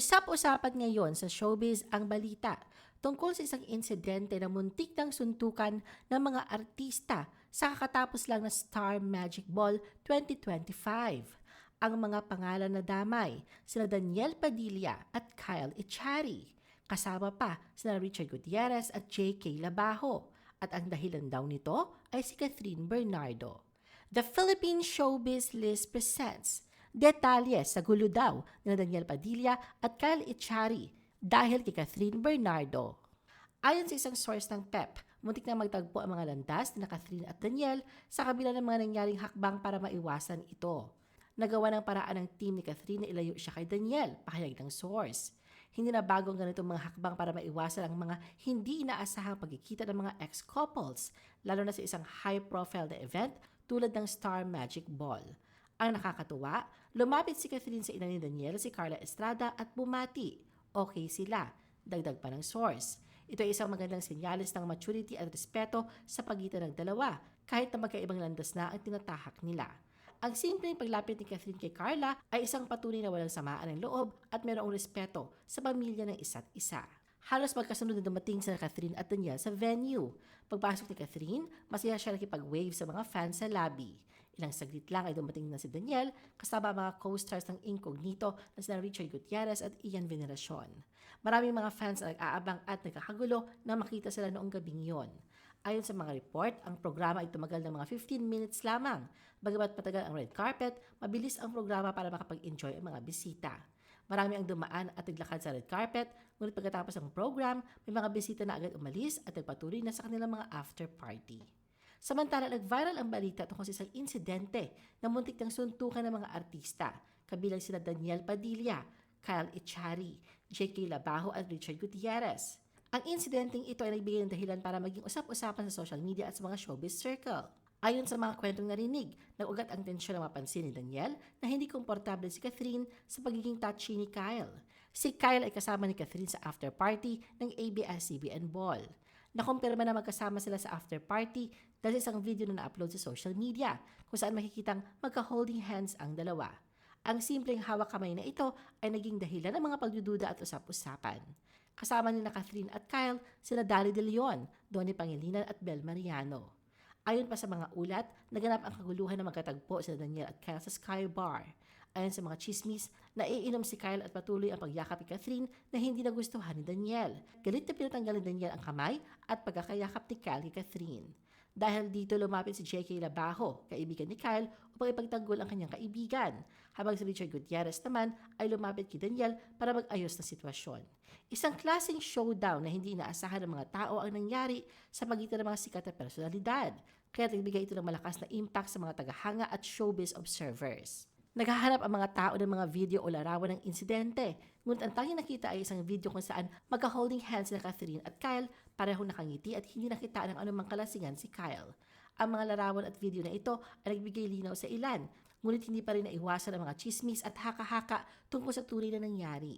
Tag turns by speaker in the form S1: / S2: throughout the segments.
S1: Usap-usapan ngayon sa showbiz ang balita tungkol sa isang insidente na muntik ng suntukan ng mga artista sa kakatapos lang na Star Magic Ball 2025. Ang mga pangalan na damay, sina Daniel Padilla at Kyle Echari. Kasama pa sina Richard Gutierrez at J.K. Labajo. At ang dahilan daw nito ay si Catherine Bernardo. The Philippine Showbiz List presents detalye sa gulo daw ni Daniel Padilla at Kyle Echari dahil kay Catherine Bernardo. Ayon sa isang source ng PEP, muntik na magtagpo ang mga landas ni Catherine at Daniel sa kabila ng mga nangyaring hakbang para maiwasan ito. Nagawa ng paraan ng team ni Catherine na ilayo siya kay Daniel, pahayag ng source. Hindi na bago ang ganitong mga hakbang para maiwasan ang mga hindi inaasahang pagkikita ng mga ex-couples, lalo na sa isang high-profile na event tulad ng Star Magic Ball. Ang nakakatuwa, lumapit si Catherine sa ina ni Daniel si Carla Estrada at bumati. Okay sila. Dagdag pa ng source. Ito ay isang magandang senyales ng maturity at respeto sa pagitan ng dalawa, kahit na magkaibang landas na ang tinatahak nila. Ang simpleng paglapit ni Catherine kay Carla ay isang patunay na walang samaan ng loob at mayroong respeto sa pamilya ng isa't isa. Halos magkasunod na dumating sa Catherine at Daniel sa venue. Pagpasok ni Catherine, masaya siya nakipag-wave sa mga fans sa lobby. Ilang saglit lang ay dumating na si Daniel kasama mga co-stars ng Incognito na sina Richard Gutierrez at Ian Veneracion. Maraming mga fans ang nag-aabang at nagkakagulo na makita sila noong gabing yon. Ayon sa mga report, ang programa ay tumagal ng mga 15 minutes lamang. Bagamat patagal ang red carpet, mabilis ang programa para makapag-enjoy ang mga bisita. Marami ang dumaan at naglakad sa red carpet, ngunit pagkatapos ng program, may mga bisita na agad umalis at nagpatuloy na sa kanilang mga after party. Samantala, nag-viral ang balita tungkol sa isang insidente na muntik ng suntukan ng mga artista, kabilang sina Daniel Padilla, Kyle Echari, J.K. Labajo at Richard Gutierrez. Ang insidenteng ito ay nagbigay ng dahilan para maging usap-usapan sa social media at sa mga showbiz circle. Ayon sa mga kwentong narinig, nag-ugat ang tensyon na mapansin ni Daniel na hindi komportable si Catherine sa pagiging touchy ni Kyle. Si Kyle ay kasama ni Catherine sa after party ng ABS-CBN Ball. Nakumpirma na magkasama sila sa after party dahil sa isang video na na-upload sa social media kung saan makikitang magka-holding hands ang dalawa. Ang simpleng hawak kamay na ito ay naging dahilan ng mga pagdududa at usap-usapan. Kasama ni na Catherine at Kyle sina Dali De Leon, Donnie Pangilinan at Bel Mariano. Ayon pa sa mga ulat, naganap ang kaguluhan na magkatagpo sa Daniel at Kyle sa Sky Bar. Ayon sa mga chismis, naiinom si Kyle at patuloy ang pagyakap ni Catherine na hindi nagustuhan ni Daniel. Galit na pinatanggal ni Daniel ang kamay at pagkakayakap ni Kyle kay Catherine. Dahil dito lumapit si J.K. Labajo, kaibigan ni Kyle, upang ipagtanggol ang kanyang kaibigan. Habang si Richard Gutierrez naman ay lumapit kay Daniel para mag-ayos ng sitwasyon. Isang klaseng showdown na hindi inaasahan ng mga tao ang nangyari sa pagitan ng mga sikat na personalidad. Kaya nagbigay ito ng malakas na impact sa mga tagahanga at showbiz observers. Naghahanap ang mga tao ng mga video o larawan ng insidente. Ngunit ang tanging nakita ay isang video kung saan magka-holding hands na Catherine at Kyle, parehong nakangiti at hindi nakita ng anumang kalasingan si Kyle. Ang mga larawan at video na ito ay nagbigay linaw sa ilan, ngunit hindi pa rin naiwasan ang mga chismis at haka-haka tungkol sa tunay na nangyari.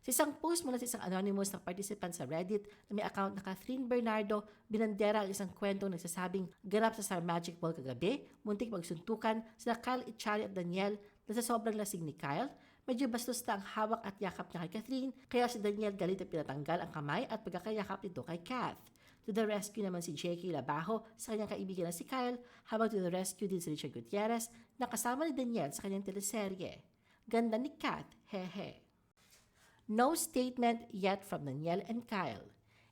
S1: Sa isang post mula sa isang anonymous na participant sa Reddit na may account na Catherine Bernardo, binandera ang isang kwento nagsasabing ganap sa Star Magic Ball kagabi, muntik magsuntukan sina Kyle Echari at Daniel na sa sobrang lasing ni Kyle, medyo bastos na ang hawak at yakap niya kay Catherine, kaya si Daniel galit at pinatanggal ang kamay at pagkakayakap nito kay Kath. To the rescue naman si J.K. Labajo sa kanyang kaibigan na si Kyle, habang to the rescue din si Richard Gutierrez na kasama ni Daniel sa kanyang teleserye. Ganda ni Kath, hehe. No statement yet from Daniel and Kyle.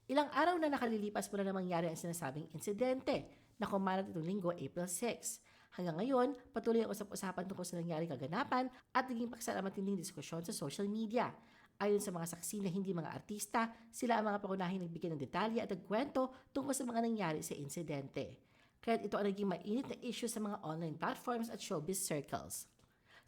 S1: Ilang araw na nakalilipas mula na mangyari ang sinasabing insidente na kumalat itong linggo, April 6. Hanggang ngayon, patuloy ang usap-usapan tungkol sa nangyaring kaganapan at naging paksa matinding diskusyon sa social media. Ayon sa mga saksi na hindi mga artista, sila ang mga pangunahing nagbigay ng detalye at nagkwento tungkol sa mga nangyari sa insidente. Kaya ito ang naging mainit na issue sa mga online platforms at showbiz circles.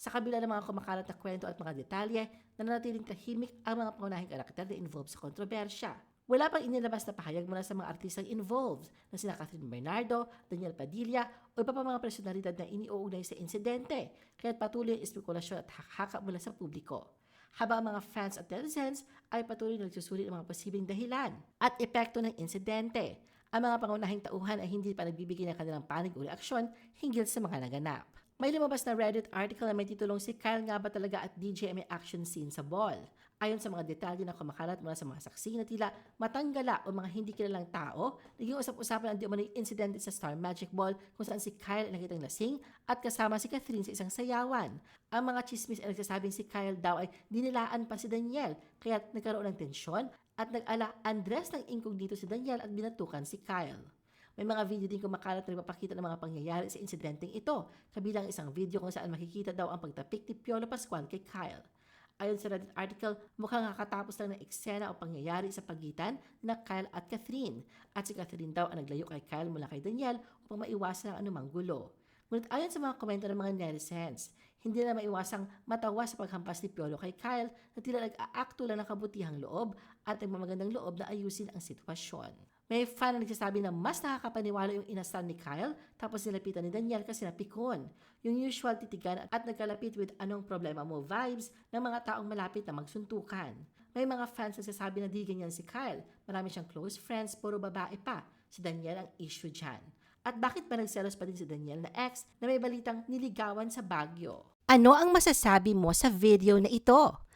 S1: Sa kabila ng mga kumakalat na kwento at mga detalye, nananatiling tahimik ang mga pangunahing karakter na involved sa kontrobersya. Wala pang inilabas na pahayag mula sa mga artistang involved na sina Catherine Bernardo, Daniel Padilla o iba pa mga personalidad na iniuugnay sa insidente, kaya't patuloy ang espekulasyon at hakaka mula sa publiko. Habang ang mga fans at netizens ay patuloy na nagsusulit ng mga posibleng dahilan at epekto ng insidente. Ang mga pangunahing tauhan ay hindi pa nagbibigay ng kanilang panig o reaksyon hinggil sa mga naganap. May lumabas na Reddit article na may titulong si Kyle nga ba talaga at DJ may action scene sa ball. Ayon sa mga detalye na kumakalat mula sa mga saksi na tila matanggala o mga hindi kilalang tao, naging usap-usapan ang di umano'y insidente sa Star Magic Ball kung saan si Kyle ay nakitang lasing at kasama si Catherine sa isang sayawan. Ang mga chismis ay nagsasabing si Kyle daw ay dinilaan pa si Daniel kaya nagkaroon ng tensyon at nag-ala Andres ng ingkog dito si Daniel at binatukan si Kyle. May mga video din kumakalat na nagpapakita ng mga pangyayari sa insidenteng ito, kabilang isang video kung saan makikita daw ang pagtapik ni Piolo Pascual kay Kyle. Ayon sa Reddit article, mukhang kakatapos lang ng eksena o pangyayari sa pagitan na Kyle at Catherine. At si Catherine daw ang naglayo kay Kyle mula kay Daniel upang maiwasan ang anumang gulo. Ngunit ayon sa mga komento ng mga netizens, hindi na maiwasang matawa sa paghampas ni Piolo kay Kyle na tila nag-aakto lang ng kabutihang loob at nagmamagandang loob na ayusin ang sitwasyon. May fan na nagsasabi na mas nakakapaniwala yung inasal ni Kyle tapos nilapitan ni Daniel kasi napikon. Yung usual titigan at nagkalapit with anong problema mo vibes ng mga taong malapit na magsuntukan. May mga fans na sasabi na di ganyan si Kyle. Marami siyang close friends, puro babae pa. Si Daniel ang issue dyan. At bakit ba nagselos pa din si Daniel na ex na may balitang niligawan sa Baguio?
S2: Ano ang masasabi mo sa video na ito?